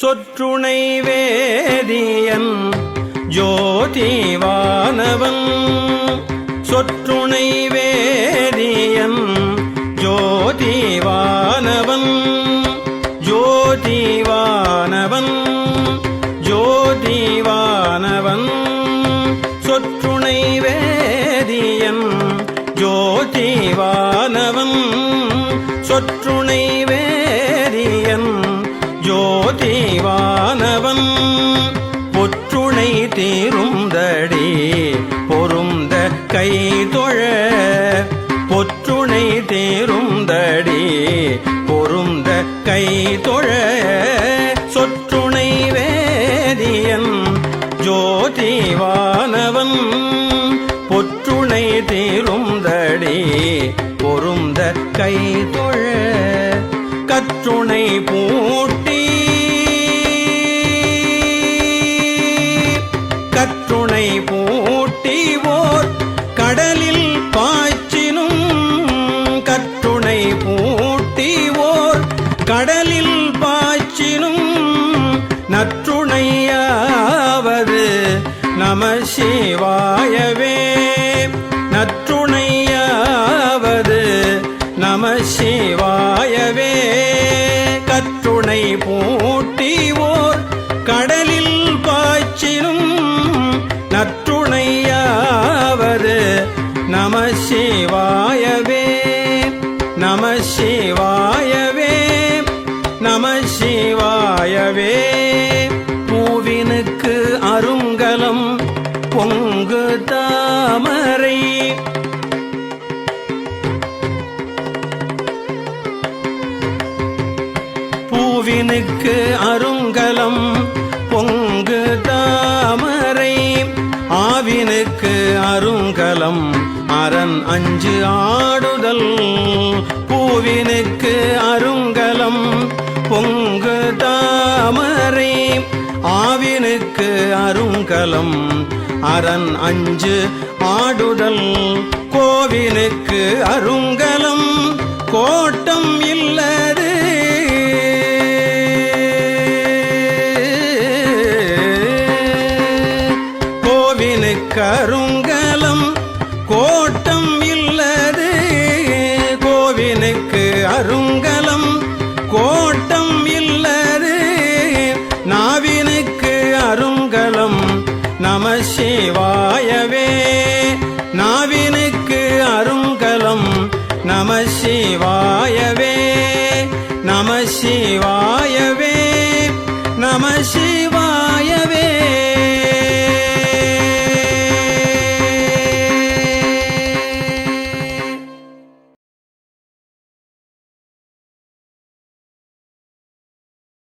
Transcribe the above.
சொற்றுணை வேதியன் ஜோதிவானவன். சொற்று கை தொழ பொற்றுணை தேருந்தடி பொருந்த கை தொழ சொற்றுணை வேதியன் ஜோதிவானவன் பொற்றுணை தேருந்தடி பொருந்த கை தொழ கற்றுணை பூட்டி கடலில் பாய்ச்சினும் நற்றுணையாவது நம சிவாயவே நற்றுணையாவது நம சிவாயவே கற்றுணை பூட்டி ஓர் கடலில் பாய்ச்சினும் நற்றுணையாவது நம சிவா நம சிவாயவே. பூவினுக்கு அருங்கலம் பொங்கு தாமரை. பூவினுக்கு அருங்கலம் பொங்கு தாமரை. ஆவினுக்கு அருங்கலம் அரண் அஞ்சு ஆடுதல். பூவினுக்கு அருங்கலம் தாமரை. ஆவினுக்கு அருங்கலம் அரண் அஞ்சு ஆடுதல். கோவினுக்கு அருங்கலம் கோட்டம் இல்லது. கோவினுக்கு அருங்க நம